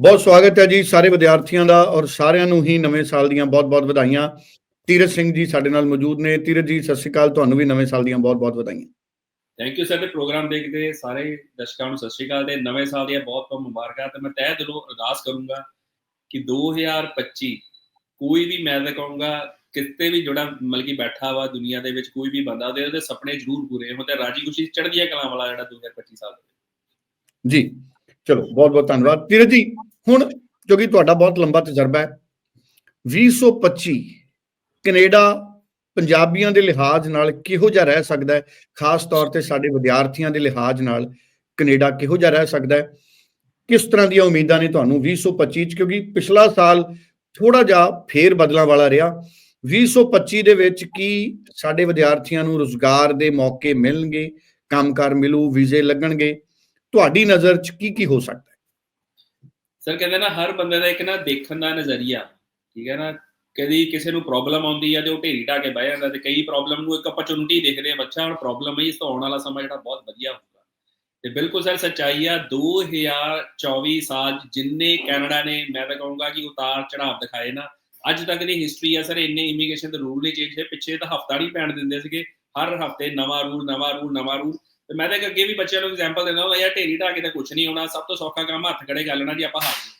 ਬਹੁਤ ਸਵਾਗਤ ਹੈ ਜੀ ਸਾਰੇ ਵਿਦਿਆਰਥੀਆਂ ਦਾ ਔਰ ਸਾਰਿਆਂ ਨੂੰ ਹੀ ਨਵੇਂ ਸਾਲ ਦੀਆਂ ਬਹੁਤ-ਬਹੁਤ ਵਧਾਈਆਂ। ਤੀਰਜ ਸਿੰਘ ਜੀ ਸਾਡੇ ਨਾਲ ਮੌਜੂਦ ਨੇ। ਤੀਰਜ ਜੀ ਸਤਿ ਸ਼੍ਰੀ ਅਕਾਲ। ਤੁਹਾਨੂੰ ਵੀ ਨਵੇਂ ਸਾਲ ਦੀਆਂ ਬਹੁਤ-ਬਹੁਤ ਵਧਾਈਆਂ। ਥੈਂਕ ਯੂ ਸਰ ਤੇ ਪ੍ਰੋਗਰਾਮ ਦੇਖਦੇ ਸਾਰੇ ਦਰਸ਼ਕਾਂ ਨੂੰ ਸਤਿ ਸ਼੍ਰੀ ਅਕਾਲ ਤੇ ਨਵੇਂ ਸਾਲ ਦੀਆਂ ਬਹੁਤ ਬਹੁਤ ਮੁਬਾਰਕਾਂ ਤੇ ਮੈਂ ਤਹਿ ਦਿਲੋਂ ਅਰਦਾਸ ਕਰੂੰਗਾ ਕਿ 2025 ਕੋਈ ਵੀ ਮੈਂ ਤਾਂ ਕਹੂੰਗਾ ਕਿਤੇ ਵੀ ਜੁੜਾ ਮਲਕੀ ਬੈਠਾ ਵਾ ਦੁਨੀਆ ਦੇ ਵਿੱਚ ਕੋਈ ਵੀ ਬੰਦਾ ਉਹਦੇ ਉਹਦੇ ਸੁਪਨੇ ਜ਼ਰੂਰ ਪੂਰੇ ਹੋਣ ਤੇ ਰਾਜੀ ਖੁਸ਼ੀ ਚੜ੍ਹਦੀਆਂ ਕਲਾਂ ਵਾਲਾ ਜਿਹੜਾ 2025 ਸਾਲ ਦੇ ਜੀ। ਚਲੋ ਬਹੁਤ-ਬਹੁਤ ਧੰਨਵਾਦ। ਤੀਰਜ ਜੀ, ਹੁਣ ਕਿਉਂਕਿ ਤੁਹਾਡਾ ਬਹੁਤ ਲੰਬਾ ਤਜਰਬਾ ਹੈ 2025 ਕੈਨੇਡਾ ਪੰਜਾਬੀਆਂ ਦੇ ਲਿਹਾਜ਼ ਨਾਲ ਕਿਹੋ ਜਿਹਾ ਰਹਿ ਸਕਦਾ ਹੈ? ਖਾਸ ਤੌਰ ਤੇ ਸਾਡੇ ਵਿਦਿਆਰਥੀਆਂ ਦੇ ਲਿਹਾਜ਼ ਨਾਲ ਕੈਨੇਡਾ ਕਿਹੋ ਜਿਹਾ ਰਹਿ ਸਕਦਾ ਹੈ? ਕਿਸ ਤਰ੍ਹਾਂ ਦੀਆਂ ਉਮੀਦਾਂ ਨੇ ਤੁਹਾਨੂੰ 2025 ਚ? ਕਿਉਂਕਿ ਪਿਛਲਾ ਸਾਲ ਥੋੜਾ ਜਿਹਾ ਫੇਰ ਬਦਲਾਂ ਵਾਲਾ ਰਿਹਾ। 2025 ਦੇ ਵਿੱਚ ਕੀ ਸਾਡੇ ਵਿਦਿਆਰਥੀਆਂ ਨੂੰ ਰੋਜ਼ਗਾਰ ਦੇ ਮੌਕੇ ਮਿਲਣਗੇ? ਕੰਮਕਾਰ ਮਿਲੂ, ਵੀਜ਼ੇ ਲੱਗਣਗੇ? ਤੁਹਾਡੀ ਨਜ਼ਰ 'ਚ ਕੀ ਕੀ ਹੋ ਸਕਦਾ ਹੈ? ਸਰ ਕਹਿੰਦੇ ਨਾ, ਹਰ ਬੰਦੇ ਦਾ ਇੱਕ ਨਾ ਦੇਖਣ ਦਾ ਨਜ਼ਰੀਆ। ਠੀਕ ਹੈ ਨਾ? ਕਦੀ ਕਿਸੇ ਨੂੰ ਪ੍ਰੋਬਲਮ ਆਉਂਦੀ ਹੈ ਤੇ ਉਹ ਢੇਰੀ ਢਾ ਕੇ ਬਹਿ ਜਾਂਦਾ ਤੇ ਕਈ ਪ੍ਰੋਬਲਮ ਨੂੰ ਇੱਕ ਆਪਰਚੁਨਿਟੀ ਦੇਖਦੇ ਆ, ਬੱਚਾ ਹੁਣ ਪ੍ਰੋਬਲਮ ਹੈ ਇਸ ਤੋਂ ਆਉਣ ਵਾਲਾ ਸਮਾਂ ਜਿਹੜਾ ਬਹੁਤ ਵਧੀਆ ਹੋਊਗਾ। ਤੇ ਬਿਲਕੁਲ ਸਰ ਸੱਚਾਈ ਆ 2024 ਸਾਲ ਜਿੰਨੇ ਕੈਨੇਡਾ ਨੇ, ਮੈਂ ਤਾਂ ਕਹੂੰਗਾ ਕਿ ਉਤਾਰ ਚੜਾਵ ਦਿਖਾਏ ਨਾ, ਅੱਜ ਤੱਕ ਦੀ ਹਿਸਟਰੀ ਆ ਸਰ ਇੰਨੇ ਇਮੀਗ੍ਰੇਸ਼ਨ ਦੇ ਰੂਲ ਨਹੀਂ ਚੇਂਜ ਹੋਏ, ਪਿੱਛੇ ਤਾਂ ਹਫਤਾ ਨਹੀਂ ਪੈਣ ਦਿੰਦੇ ਸੀਗੇ, ਹਰ ਹਫ਼ਤੇ ਨਵਾਂ ਰੂਲ ਨਵਾਂ ਰੂਲ ਨਵਾਂ ਰੂਲ ਤੇ ਮੈਂ ਤਾਂ ਅੱਗੇ ਵੀ ਬੱਚਿਆਂ ਨੂੰ ਐਗਜ਼ਾਮਪਲ ਦਿੰਦਾ ਹਾਂ ਯਾਰ ਢੇਰੀ ਢਾ ਕੇ ਤਾਂ ਕੁਝ ਨਹੀਂ ਹੋਣਾ, ਸਭ ਤੋਂ ਸੌਖਾ ਕੰਮ ਹੱਥ ਖੜੇ ਕਰ ਲੈਣਾ ਜੀ ਆਪਾਂ ਹਾਰ ਗਏ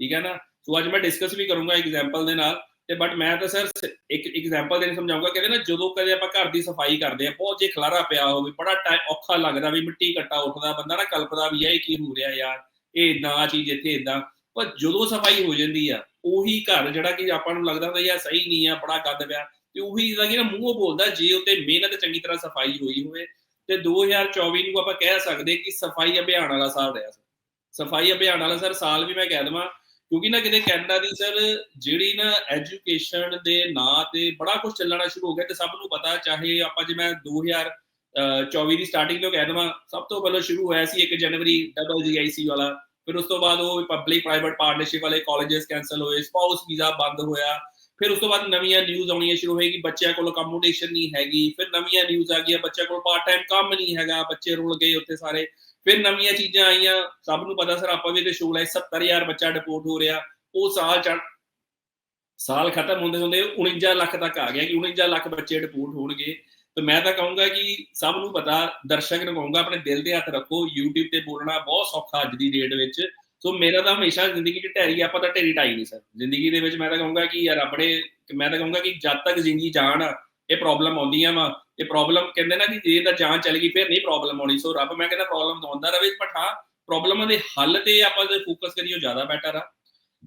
ਠੀਕ ਹੈ ਨਾ? ਸੋ ਅੱਜ ਮੈਂ ਡਿਸਕਸ ਵੀ ਕਰੂੰਗਾ ਐਗਜ਼ਾਮਪਲ ਦੇ ਨਾਲ, ਤੇ ਬਟ ਮੈਂ ਤਾਂ ਸਰ ਇੱਕ ਐਗਜ਼ਾਮਪਲ ਦੇਣ ਸਮਝਾਉਂਗਾ ਕਹਿੰਦੇ ਨਾ ਜਦੋਂ ਕਦੇ ਆਪਾਂ ਘਰ ਦੀ ਸਫ਼ਾਈ ਕਰਦੇ ਆ ਬਹੁਤ ਜੇ ਖਲਾਰਾ ਪਿਆ ਹੋਵੇ, ਬੜਾ ਔਖਾ ਲੱਗਦਾ ਵੀ ਮਿੱਟੀ ਘੱਟਾ ਉੱਠਦਾ ਬੰਦਾ ਨਾ ਕਲਪਦਾ ਵੀ ਆ ਇਹ ਕੀ ਹੋ ਰਿਹਾ ਯਾਰ, ਇਹ ਇਦਾਂ ਆ ਚੀਜ਼ ਇੱਥੇ ਇਦਾਂ ਪਰ ਜਦੋਂ ਸਫ਼ਾਈ ਹੋ ਜਾਂਦੀ ਆ, ਉਹੀ ਘਰ ਜਿਹੜਾ ਕਿ ਆਪਾਂ ਨੂੰ ਲੱਗਦਾ ਹੁੰਦਾ ਯਾਰ ਸਹੀ ਨਹੀਂ ਆ, ਬੜਾ ਗੰਦ ਪਿਆ, ਤੇ ਉਹੀ ਜਿਹੜਾ ਕਿ ਨਾ ਮੂੰਹੋਂ ਬੋਲਦਾ, ਜੇ ਉੱਤੇ ਮਿਹਨਤ ਚੰਗੀ ਤਰ੍ਹਾਂ ਸਫ਼ਾਈ ਹੋਈ ਹੋਵੇ ਤੇ 2024 ਨੂੰ ਆਪਾਂ ਕਹਿ ਸਕਦੇ ਕਿ ਸਫ਼ਾਈ ਅਭਿਆਨ ਵਾਲਾ ਸਾਲ ਰਿਹਾ ਸਫ਼ਾਈ ਅਭਿਆਨ ਵਾਲਾ ਸਰ, ਸਾਲ ਵੀ ਮੈਂ ਕਹਿ ਦਵਾਂ, ਕਿਉਂਕਿ ਨਾ ਕਿਤੇ ਕੈਨੇਡਾ ਦੀ ਸਰ ਜਿਹੜੀ ਨਾ ਐਜੂਕੇਸ਼ਨ ਦੇ ਨਾਂ ਤੇ ਬੜਾ ਕੁਝ ਚੱਲਣਾ ਸ਼ੁਰੂ ਹੋ ਗਿਆ ਤੇ ਸਭ ਨੂੰ ਪਤਾ, ਚਾਹੇ ਆਪਾਂ ਜੇ ਮੈਂ 2024 ਦੀ ਸਟਾਰਟਿੰਗ ਤੋਂ ਕਹਿ ਦਵਾਂ, ਸਭ ਤੋਂ ਪਹਿਲਾਂ ਸ਼ੁਰੂ ਹੋਇਆ ਸੀ 1 ਜਨਵਰੀ ਡਬਲ ਜੀਆਈਸੀ ਵਾਲਾ, ਫਿਰ ਉਸ ਤੋਂ ਬਾਅਦ ਉਹ ਪਬਲਿਕ ਪ੍ਰਾਈਵੇਟ ਪਾਰਟਨਰਸ਼ਿਪ ਵਾਲੇ ਕਾਲਜਸ ਕੈਨਸਲ ਹੋਏ ਸਪਾਊਸ ਵੀਜ਼ਾ ਬੰਦ ਹੋਇਆ ਫਿਰ ਉਸ ਤੋਂ ਬਾਅਦ ਨਵੀਆਂ ਨਿਊਜ਼ ਆਉਣੀਆਂ ਸ਼ੁਰੂ ਹੋਏਗੀ, ਬੱਚਿਆਂ ਕੋਲ ਅਕਮੋਡੇਸ਼ਨ ਨਹੀਂ ਹੈਗੀ, ਫਿਰ ਨਵੀਆਂ ਨਿਊਜ਼ ਆ ਗਈਆਂ, ਬੱਚਿਆਂ ਕੋਲ ਪਾਰਟ ਟਾਈਮ ਕੰਮ ਨਹੀਂ ਹੈਗਾ, ਬੱਚੇ ਰੁਲ ਗਏ ਉੱਥੇ ਸਾਰੇ। ਫਿਰ ਨਵੀਆਂ ਚੀਜ਼ਾਂ ਆਈਆਂ, ਸਭ ਨੂੰ ਪਤਾ ਸਰ ਆਪਾਂ ਵੀ ਤੇ ਸ਼ੋਅ ਲਾਈ 70000 ਬੱਚਾ ਡਿਪੋਰਟ ਹੋ ਰਿਹਾ, ਉਹ ਸਾਲ ਚੜ ਸਾਲ ਖਤਮ ਹੁੰਦੇ ਹੁੰਦੇ 49 ਲੱਖ ਤੱਕ ਆ ਗਿਆ ਕਿ 49 ਲੱਖ ਬੱਚੇ ਡਿਪੋਰਟ ਹੋਣਗੇ। ਤੇ ਮੈਂ ਤਾਂ ਕਹੂੰਗਾ ਕਿ ਸਭ ਨੂੰ ਪਤਾ, ਦਰਸ਼ਕ ਨੂੰ ਕਹੂੰਗਾ, ਆਪਣੇ ਦਿਲ ਦੇ ਹੱਥ ਰੱਖੋ, YouTube ਤੇ ਬੋਲਣਾ ਬਹੁਤ ਸੌਖਾ ਅੱਜ ਦੀ ਡੇਟ ਵਿੱਚ। ਸੋ ਮੇਰਾ ਤਾਂ ਹਮੇਸ਼ਾ ਜ਼ਿੰਦਗੀ 'ਚ ਢੈਰੀ ਆਪਾਂ ਤਾਂ ਢੇਰੀ ਢਾਈ ਨਹੀਂ ਸਰ ਜ਼ਿੰਦਗੀ ਦੇ ਵਿੱਚ ਮੈਂ ਤਾਂ ਕਹੂੰਗਾ ਕਿ ਯਾਰ ਆਪਣੇ, ਮੈਂ ਤਾਂ ਕਹੂੰਗਾ ਕਿ ਜਦ ਤੱਕ ਜ਼ਿੰਦਗੀ ਜਾਣ, ਇਹ ਪ੍ਰੋਬਲਮ ਆਉਂਦੀਆਂ ਵਾ। ਇਹ ਪ੍ਰੋਬਲਮ ਕਹਿੰਦੇ ਨਾ ਕਿ ਜੇ ਤਾਂ ਜਾਨ ਚੱਲ ਗਈ, ਫਿਰ ਨਹੀਂ ਪ੍ਰੋਬਲਮ ਆਉਣੀ। ਸੋ ਰੱਬ ਮੈਂ ਕਹਿੰਦਾ ਪ੍ਰੋਬਲਮ ਤਾਂ ਆਉਂਦਾ ਰਵੇ ਪਰ ਹਾਂ ਪ੍ਰੋਬਲਮਾਂ ਦੇ ਹੱਲ ਤੇ ਆਪਾਂ ਜੇ ਫੋਕਸ ਕਰੀਏ ਜ਼ਿਆਦਾ ਬੈਟਰ ਆ।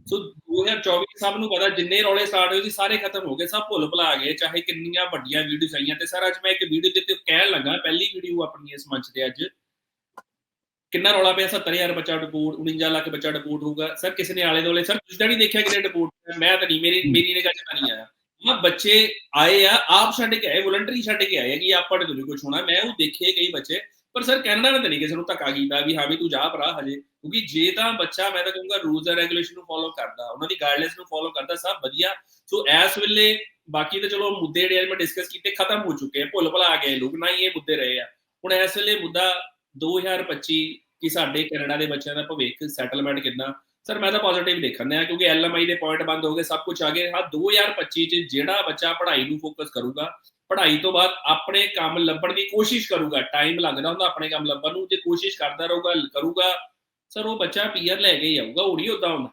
ਸੋ 2024 ਸਭ ਨੂੰ ਪਤਾ, ਜਿੰਨੇ ਰੌਲੇ ਸਟਾਰਟ ਹੋਏ ਸੀ, ਸਾਰੇ ਖਤਮ ਹੋ ਗਏ, ਸਭ ਭੁੱਲ ਭੁਲਾ ਗਏ, ਚਾਹੇ ਕਿੰਨੀਆਂ ਵੱਡੀਆਂ ਵੀਡੀਓਜ਼ ਆਈਆਂ ਤੇ ਸਰ ਅੱਜ ਮੈਂ ਇੱਕ ਵੀਡੀਓ ਤੇ ਕਹਿਣ ਲੱਗਾ, ਪਹਿਲੀ ਵੀਡੀਓ ਆਪਣੀ ਇਸ ਮੰਚ ਤੇ ਅੱਜ। ਕਿੰਨਾ ਰੌਲਾ ਪਿਆ 70000 ਬੱਚਾ ਡਿਪੋਰਟ 49 ਲੱਖ ਬੱਚਾ ਡਿਪੋਰਟ ਹੋਊਗਾ। ਸਰ, ਕਿਸੇ ਨੇ ਆਲੇ ਦੋਲੇ ਸਰ ਤੁਸੀਂ ਤਾਂ ਨਹੀਂ ਦੇਖਿਆ ਕਿਤੇ। ਡਿਪੋਰਟ ਮੈਂ ਤਾਂ ਨਹੀਂ, ਮੇਰੀ ਮੇਰੀ ਨਿਗਾਹ 'ਚ ਤਾਂ ਨਹੀਂ ਆਇਆ। ਮੈਂ ਬੱਚੇ ਆਏ ਆ, ਆਪ ਛੱਡ ਕੇ ਆਏ ਵੋਲੰਟਰੀ ਛੱਡ ਕੇ ਆਏ ਕਿ ਆਪਾਂ ਨੇ ਤੁਹਾਨੂੰ ਕੁਝ ਹੋਣਾ। ਮੈਂ ਉਹ ਦੇਖੇ ਕਈ ਬੱਚੇ, ਪਰ ਸਰ ਕੈਨੇਡਾ ਨੇ ਤਾਂ ਨਹੀਂ ਕਿਸੇ ਨੂੰ ਧੱਕਾ ਕੀਤਾ ਵੀ ਹਾਂ ਵੀ ਤੂੰ ਜਾ ਭਰਾ ਹਜੇ, ਕਿਉਂਕਿ ਜੇ ਤਾਂ ਬੱਚਾ, ਮੈਂ ਤਾਂ ਕਹੂੰਗਾ ਰੂਲਸ ਐਂਡ ਰੈਗੂਲੇਸ਼ਨ ਨੂੰ ਫੋਲੋ ਕਰਦਾ, ਉਹਨਾਂ ਦੀ ਗਾਈਡਲਾਈਨਸ ਨੂੰ ਫੋਲੋ ਕਰਦਾ, ਸਭ ਵਧੀਆ। ਸੋ ਐਸ ਵੇਲੇ ਬਾਕੀ ਤਾਂ ਚਲੋ ਮੁੱਦੇ ਜਿਹੜੇ ਮੈਂ ਡਿਸਕਸ ਕੀਤੇ, ਖਤਮ ਹੋ ਚੁੱਕੇ ਭੁੱਲ ਭੁਲਾ ਗਏ ਲੋਕ, ਨਾ ਹੀ ਇਹ ਮੁੱਦੇ ਰਹੇ ਆ। ਹੁਣ ਇਸ ਵੇਲੇ ਮੁੱਦਾ 2025 ਕਿ ਸਾਡੇ ਕੈਨੇਡਾ ਦੇ ਬੱਚਿਆਂ ਦਾ ਭਵਿੱਖ ਸੈਟਲਮੈਂਟ ਕਿੰਨਾ? ਸਰ ਮੈਂ ਤਾਂ ਪੋਜ਼ਿਟਿਵ ਦੇਖਣ ਆ ਕਿਉਂਕਿ ਐਲਐਮਆਈ ਦੇ ਪੁਆਇੰਟ ਬੰਦ ਹੋ ਗਏ, ਸਭ ਕੁਝ ਆ ਗਏ। ਹਾਂ 2025 ਚ ਜਿਹੜਾ ਬੱਚਾ ਪੜ੍ਹਾਈ ਨੂੰ ਫੋਕਸ ਕਰੂਗਾ, ਪੜ੍ਹਾਈ ਤੋਂ ਬਾਅਦ ਆਪਣੇ ਕੰਮ ਲੱਭਣ ਦੀ ਕੋਸ਼ਿਸ਼ ਕਰੂਗਾ। ਟਾਈਮ ਲੱਗਦਾ ਹੁੰਦਾ ਆਪਣੇ ਕੰਮ ਲੱਭਣ ਨੂੰ, ਜੇ ਕੋਸ਼ਿਸ਼ ਕਰਦਾ ਰਹੂਗਾ, ਕਰੂਗਾ ਸਰ ਉਹ ਬੱਚਾ ਪੀਆਰ ਲੈ ਕੇ ਹੀ ਆਊਗਾ ਉਹ ਨਹੀਂ ਉਦਾਂ ਹੁੰਦਾ।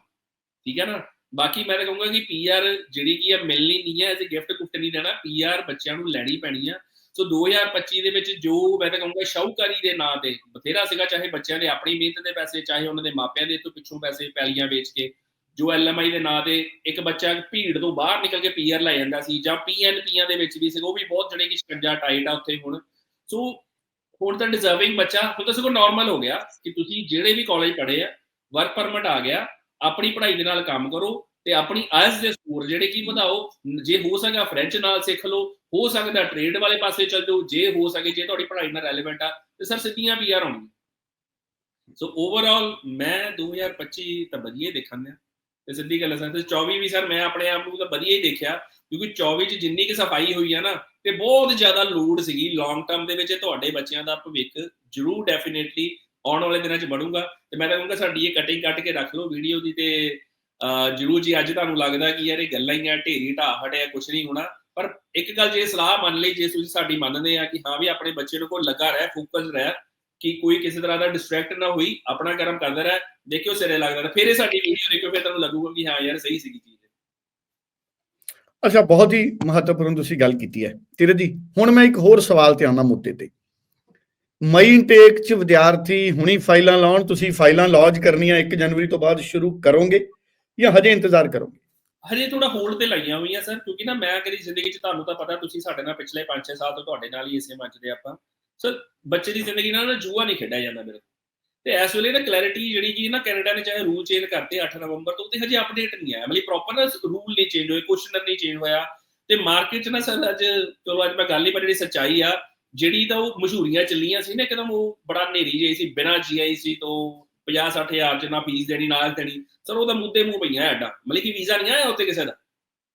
ਠੀਕ ਹੈ ਨਾ? ਬਾਕੀ ਮੈਂ ਤਾਂ ਕਹੂੰਗਾ ਕਿ ਪੀਆਰ ਜਿਹੜੀ ਕੀ ਹੈ, ਮਿਲਣੀ ਨਹੀਂ ਹੈ ਐਜ਼ ਅ ਗਿਫਟ ਗੁਫਟ ਨਹੀਂ ਦੇਣਾ। ਪੀਆਰ ਬੱਚਿਆਂ ਨੂੰ ਲੈਣੀ ਪੈਣੀ ਆ। ਸੋ 2025 ਦੇ ਵਿੱਚ ਜੋ ਮੈਂ ਤਾਂ ਕਹੂੰਗਾ ਸ਼ੌਕਰੀ ਦੇ ਨਾਂ ਤੇ ਬਥੇਰਾ ਸੀਗਾ, ਚਾਹੇ ਬੱਚਿਆਂ ਦੇ ਆਪਣੀ ਮਿਹਨਤ ਦੇ ਪੈਸੇ, ਚਾਹੇ ਉਹਨਾਂ ਦੇ ਮਾਪਿਆਂ ਦੇ ਤੋਂ ਪਿੱਛੋਂ ਪੈਸੇ ਪੈਲੀਆਂ ਵੇਚ ਕੇ, ਜੋ ਐਲਐਮਆਈ ਦੇ ਨਾਂ ਤੇ ਇੱਕ ਬੱਚਾ ਭੀੜ ਤੋਂ ਬਾਹਰ ਨਿਕਲ ਕੇ ਪੀਆਰ ਲੈ ਜਾਂਦਾ ਸੀ ਜਾਂ ਪੀਐਨਪੀਆਂ ਦੇ ਵਿੱਚ ਵੀ ਸੀਗਾ ਉਹ ਵੀ ਬਹੁਤ ਜਣੇ ਕਿ ਸ਼ਿਕੰਜਾ ਟਾਈਟ ਆ ਉੱਥੇ ਹੁਣ। ਸੋ ਹੁਣ ਤਾਂ ਡਿਜ਼ਰਵਿੰਗ ਬੱਚਾ, ਹੁਣ ਤਾਂ ਸਗੋਂ ਨਾਰਮਲ ਹੋ ਗਿਆ ਕਿ ਤੁਸੀਂ ਜਿਹੜੇ ਵੀ ਕਾਲਜ ਪੜ੍ਹੇ ਆ ਵਰਕ ਪਰਮਿਟ ਆ ਗਿਆ, ਆਪਣੀ ਪੜ੍ਹਾਈ ਦੇ ਨਾਲ ਕੰਮ ਕਰੋ ਤੇ ਆਪਣੀ ਆਇਲਸ ਦੇ ਸਕੋਰ ਜਿਹੜੇ ਕੀ ਵਧਾਓ, ਜੇ ਹੋ ਸਕਦਾ ਫ੍ਰੈਂਚ ਨਾਲ ਸਿੱਖ ਲਓ, ਹੋ ਸਕਦਾ ਟ੍ਰੇਡ ਵਾਲੇ ਪਾਸੇ ਚੱਲ ਜਾਓ ਜੇ ਹੋ ਸਕੇ, ਜੇ ਤੁਹਾਡੀ ਪੜ੍ਹਾਈ ਨਾਲ ਰੈਲੇਵੈਂਟ ਆ, ਤੇ ਸਰ ਸਿੱਧੀਆਂ ਵੀ ਯਾਰ ਹੋਣਗੀਆਂ ਸੋ ਓਵਰਆਲ ਮੈਂ 2025 ਤਾਂ ਵਧੀਆ ਦੇਖਣ ਦਿਆ। ਤੇ ਸਿੱਧੀ ਗੱਲ ਹੈ ਤੇ 24 ਵੀ ਸਰ ਮੈਂ ਆਪਣੇ ਆਪ ਨੂੰ ਤਾਂ ਵਧੀਆ ਹੀ ਦੇਖਿਆ, ਕਿਉਂਕਿ 24 ਚ ਜਿੰਨੀ ਕਿ ਸਫ਼ਾਈ ਹੋਈ ਆ ਨਾ, ਤੇ ਬਹੁਤ ਜ਼ਿਆਦਾ ਲੋਡ ਸੀਗੀ ਲੌਂਗ ਟਰਮ ਦੇ ਵਿੱਚ, ਤੁਹਾਡੇ ਬੱਚਿਆਂ ਦਾ ਭਵਿੱਖ ਜ਼ਰੂਰ ਡੈਫੀਨਿਟਲੀ ਆਉਣ ਵਾਲੇ ਦਿਨਾਂ 'ਚ ਬਣੂਗਾ। ਤੇ ਮੈਂ ਤਾਂ ਕਹੂੰਗਾ ਸਾਡੀ ਇਹ ਕਟਿੰਗ ਕੱਟ ਕੇ ਰੱਖ ਲਓ ਵੀਡੀਓ ਦੀ ਤੇ ਜਰੂਰ ਜੀ, ਅੱਜ ਤੁਹਾਨੂੰ ਲੱਗਦਾ ਕਿ ਯਾਰ ਇਹ ਗੱਲਾਂ ਹੀ ਆ, ਢੇਰੀ ਢਾਹ ਹਟਿਆ ਕੁਝ ਨਹੀਂ ਹੋਣਾ। ਪਰ ਇੱਕ ਗੱਲ ਜੇ ਸਲਾਹ ਮੰਨ ਲਈ, ਜੇ ਤੁਸੀਂ ਸਾਡੀ ਮੰਨਦੇ ਆ ਕਿ ਹਾਂ ਵੀ ਆਪਣੇ ਬੱਚੇ ਨੂੰ ਕੋਲ ਲੱਗਾ ਰਹਿ ਫੋਕਸ ਰਹਿ, ਕਿ ਕੋਈ ਕਿਸੇ ਤਰ੍ਹਾਂ ਦਾ ਡਿਸਟਰੈਕਟ ਨਾ ਹੋਈ, ਆਪਣਾ ਕਰਮ ਕਰਦਾ ਰਹਿ, ਦੇਖਿਓ ਸਿਰੇ ਲੱਗਦਾ ਤਾਂ ਫਿਰ ਇਹ ਸਾਡੀ ਵੀਡੀਓ ਦੇਖਿਓ, ਫਿਰ ਤੁਹਾਨੂੰ ਲੱਗੂਗਾ ਕਿ ਹਾਂ ਯਾਰ ਸਹੀ ਸੀਗੀ ਚੀਜ਼। ਅੱਛਾ, ਬਹੁਤ ਹੀ ਮਹੱਤਵਪੂਰਨ ਤੁਸੀਂ ਗੱਲ ਕੀਤੀ ਹੈ। ਤੀਰਥ ਜੀ, ਹੁਣ ਮੈਂ ਇੱਕ ਹੋਰ ਸਵਾਲ ਤੇ ਆਉਣਾ ਮੁੱਦੇ ਤੇ। ਮਈ ਇਨਟੇਕ ਚ ਵਿਦਿਆਰਥੀ ਹੁਣੀ ਫਾਈਲਾਂ ਲਾਉਣ, ਤੁਸੀਂ ਫਾਈਲਾਂ ਲੌਂਚ ਕਰਨੀਆਂ 1 ਜਨਵਰੀ ਤੋਂ ਬਾਅਦ ਸ਼ੁਰੂ ਕਰੋਗੇ। ਜਾਂ ਹਜੇ ਇੰਤਜ਼ਾਰ ਕਰੋਗੇ? ਹਜੇ ਥੋੜਾ ਹੋਲਡ ਤੇ ਲਾਈਆਂ ਹੋਈਆਂ ਸਰ, ਕਿਉਂਕਿ ਨਾ ਮੈਂ ਕਦੀ ਜ਼ਿੰਦਗੀ 'ਚ ਤੁਹਾਨੂੰ ਤਾਂ ਪਤਾ ਤੁਸੀਂ ਸਾਡੇ ਨਾਲ ਪਿਛਲੇ 5-6 ਸਾਲ ਤੋਂ ਤੁਹਾਡੇ ਨਾਲ ਹੀ ਇਸੇ ਮੰਚ ਦੇ ਆਪਾਂ। ਸਰ, ਬੱਚੇ ਦੀ ਜ਼ਿੰਦਗੀ ਨਾਲ ਨਾ ਜੂਆ ਨਹੀਂ ਖੇਡਿਆ ਜਾਂਦਾ ਮੇਰੇ ਤੇ ਇਸ ਵੇਲੇ ਨਾ ਕਲੈਰਿਟੀ ਜਿਹੜੀ ਕਿ ਨਾ ਕੈਨੇਡਾ ਨੇ ਚਾਹੇ ਰੂਲ ਚੇਂਜ ਕਰਤੇ 8 ਨਵੰਬਰ ਤੋਂ, ਤੇ ਹਜੇ ਅਪਡੇਟ ਨਹੀਂ ਆਇਆ। ਮਤਲਬ ਪ੍ਰੋਪਰ ਨਾ ਰੂਲ ਨਹੀਂ ਚੇਂਜ ਹੋਏ ਕੁਐਸਚਨਰ ਨਹੀਂ ਚੇਂਜ ਹੋਇਆ। ਤੇ ਮਾਰਕੀਟ 'ਚ ਨਾ ਸਰ ਅੱਜ, ਚਲੋ ਅੱਜ ਮੈਂ ਗੱਲ ਹੀ, ਪਰ ਜਿਹੜੀ ਸੱਚਾਈ ਆ, ਜਿਹੜੀ ਤਾਂ ਉਹ ਮਸ਼ਹੂਰੀਆਂ ਚੱਲੀਆਂ ਸੀ ਨਾ, ਇੱਕਦਮ ਉਹ ਬੜਾ ਨੇਰੀ ਜਿਹੀ ਸੀ, ਬਿਨਾ ਜੀਆਈਸੀ ਤੋਂ 50 60 ਹਜ਼ਾਰ ਚ ਨਾ ਫੀਸ ਦੇਣੀ ਨਾਲ ਦੇਣੀ ਸਰ ਉਹਦਾ ਮੁੱਦੇ ਮੂੰਹ ਪਈਆਂ ਐਡਾ। ਮਤਲਬ ਕਿ ਵੀਜ਼ਾ ਨਹੀਂ ਆਇਆ ਉੱਤੇ ਕਿਸੇ ਦਾ।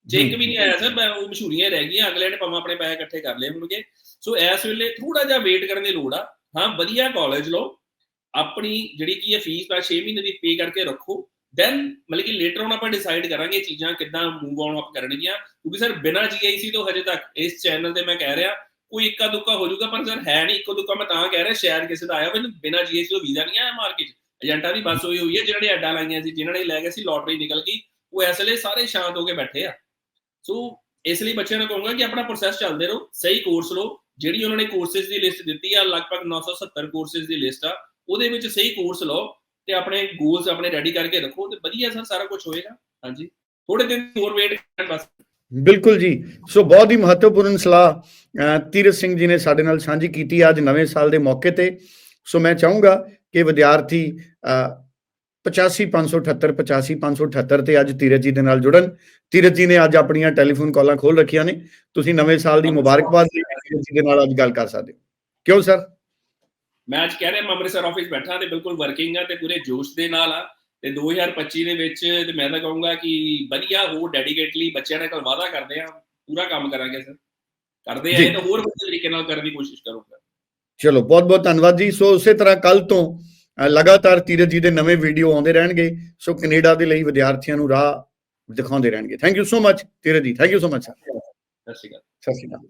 ਜੇ ਵੀ ਨਹੀਂ ਆਇਆ ਸਰ ਮੈਂ ਉਹ ਮਸ਼ਹੂਰੀਆਂ ਰਹਿ ਗਈਆਂ, ਅਗਲੇ ਨੇ ਭਾਵੇਂ ਆਪਣੇ ਪੈਸੇ ਇਕੱਠੇ ਕਰ ਲਏ ਹੋਣਗੇ। ਸੋ ਇਸ ਵੇਲੇ ਥੋੜਾ ਜਿਹਾ ਵੇਟ ਕਰਨ ਦੀ ਲੋੜ ਆ। ਹਾਂ, ਵਧੀਆ ਕਾਲਜ ਲਓ। ਆਪਣੀ ਜਿਹੜੀ ਕੀ ਹੈ ਫੀਸ ਪਾ 6 ਮਹੀਨੇ ਦੀ ਪੇ ਕਰਕੇ ਰੱਖੋ। ਦੈਨ ਮਤਲਬ ਕਿ ਲੇਟਰ on ਆਪਾਂ ਡਿਸਾਈਡ ਕਰਾਂਗੇ ਚੀਜ਼ਾਂ ਕਿੱਦਾਂ ਮੂਵ ਆਨ ਅਪ ਕਰਨਗੀਆਂ। ਕਿਉਂਕਿ ਸਰ ਬਿਨਾ ਜੀਆਈਸੀ ਤੋਂ ਹਜੇ ਤੱਕ ਇਸ ਚੈਨਲ ਤੇ ਮੈਂ ਕਹਿ ਰਿਹਾ, ਕੋਈ ਇੱਕਾ ਦੁੱਕਾ ਹੋ ਜਾਊਗਾ, ਪਰ ਸਰ ਹੈ ਨਹੀਂ ਇੱਕੋ ਦੁੱਕਾ ਮੈਂ ਤਾਂ ਕਹਿ ਰਿਹਾ, ਸ਼ਾਇਦ ਕਿਸੇ ਦਾ ਆਇਆ ਹੋਵੇ, ਬਿਨਾ ਜੀਆਈਸੀ ਤੋਂ ਵੀਜ਼ਾ ਨਹੀਂ ਆਇਆ ਮਾਰਕੀਟ ਏਜੰਟਾਂ ਦੀ ਬਸ ਹੋਈ ਹੋਈ ਹੈ ਜਿਹਨਾਂ ਐਡਾਂ ਲਾਈਆਂ ਸੀ, ਜਿਨ੍ਹਾਂ ਨੇ ਲੈ ਗਏ ਸੀ ਲੋਟਰੀ ਨਿਕਲ ਗਈ, ਉਹ ਇਸ ਲਈ ਸਾਰੇ ਸ਼ਾਂਤ ਹੋ ਕੇ ਬੈਠੇ ਆ। ਸੋ ਇਸ ਲਈ ਬੱਚਿਆਂ ਨੂੰ ਕਹੂੰਗਾ ਕਿ ਆਪਣਾ ਪ੍ਰੋਸੈਸ ਚੱਲਦੇ ਰਹੋ, ਸਹੀ ਕੋਰਸ ਲਓ, ਜਿਹੜੀ ਉਹਨਾਂ ਨੇ ਕੋਰਸਸ ਦੀ ਲਿਸਟ ਦਿੱਤੀ ਆ, ਲਗਭਗ 970 ਕੋਰਸਸ ਦੀ ਲਿਸਟ ਆ, ਉਹਦੇ ਵਿੱਚ ਸਹੀ ਕੋਰਸ ਲਓ ਤੇ ਆਪਣੇ ਗੋਲਸ ਆਪਣੇ ਰੈਡੀ ਕਰਕੇ ਰੱਖੋ ਤੇ ਵਧੀਆ ਸਰ ਸਾਰਾ ਕੁਝ ਹੋਏਗਾ। ਹਾਂਜੀ। ਥੋੜੇ ਦਿਨ ਹੋਰ ਵੇਟ ਕਰਨ ਬਸ। ਬਿਲਕੁਲ ਜੀ। ਸੋ ਬਹੁਤ ਹੀ ਮਹੱਤਵਪੂਰਨ ਸਲਾਹ ਤੀਰਥ ਸਿੰਘ ਜੀ ਨੇ ਸਾਡੇ ਨਾਲ ਸਾਂਝੀ ਕੀਤੀ ਅੱਜ ਨਵੇਂ ਸਾਲ ਦੇ ਮੌਕੇ ਤੇ। ਸੋ ਮੈਂ ਚਾਹੂੰਗਾ ਕਿ ਵਿਦਿਆਰਥੀ ਅਹ, 85578 85578 ਤੇ ਅੱਜ ਤੀਰਥ ਜੀ ਦੇ ਨਾਲ ਜੁੜਨ। ਤੀਰਥ ਜੀ ਨੇ ਅੱਜ ਆਪਣੀਆਂ ਟੈਲੀਫੋਨ ਕਾਲਾਂ ਖੋਲ ਰੱਖੀਆਂ ਨੇ। ਤੁਸੀਂ ਨਵੇਂ ਸਾਲ ਦੀ ਮੁਬਾਰਕਬਾਦ ਲਈ ਤੀਰਥ ਜੀ ਦੇ ਨਾਲ ਅੱਜ ਗੱਲ ਕਰ ਸਕਦੇ ਹੋ। ਕਿਉਂ ਸਰ? ਮੈਂ ਅੱਜ ਕਹਿ ਰਿਹਾ ਮੈਂ ਅੰਮ੍ਰਿਤਸਰ ਆਫਿਸ ਬੈਠਾ ਤੇ ਬਿਲਕੁਲ ਵਰਕਿੰਗ ਆ ਤੇ ਪੂਰੇ ਜੋਸ਼ ਦੇ ਨਾਲ ਆ। ਤੇ 2025 ਦੇ ਵਿੱਚ ਤੇ ਮੈਂ ਤਾਂ ਕਹੂੰਗਾ ਕਿ ਵਧੀਆ ਹੋਰ ਡੈਡੀਕੇਟਲੀ ਬੱਚਿਆਂ ਨਾਲ ਕੱਲ ਵਾਅਦਾ ਕਰਦੇ ਆ। ਪੂਰਾ ਕੰਮ ਕਰਾਂਗੇ ਸਰ। ਕਰਦੇ। ਆ ਤਾਂ ਹੋਰ ਵਧੀਆ ਤਰੀਕੇ ਨਾਲ ਕਰਨ ਦੀ ਕੋਸ਼ਿਸ਼ ਕਰੂੰਗਾ। ਚਲੋ ਬਹੁਤ ਬਹੁਤ ਧੰਨਵਾਦ ਜੀ। ਸੋ ਉਸੇ ਤਰ੍ਹਾਂ ਕੱਲ ਤੋਂ ਲਗਾਤਾਰ ਤੀਰਥ ਜੀ ਦੇ ਨਵੇਂ ਵੀਡੀਓ ਆਉਂਦੇ ਰਹਿਣਗੇ। ਸੋ ਕੈਨੇਡਾ ਦੇ ਲਈ ਵਿਦਿਆਰਥੀਆਂ ਨੂੰ ਰਾਹ ਦਿਖਾਉਂਦੇ ਰਹਿਣਗੇ। ਥੈਂਕ ਯੂ ਸੋ ਮਚ ਤੀਰਥ ਜੀ। ਥੈਂਕ ਯੂ ਸੋ ਮਚ ਸਤਿ ਸ਼੍ਰੀ ਅਕਾਲ। ਸਤਿ ਸ਼੍ਰੀ ਅਕਾਲ।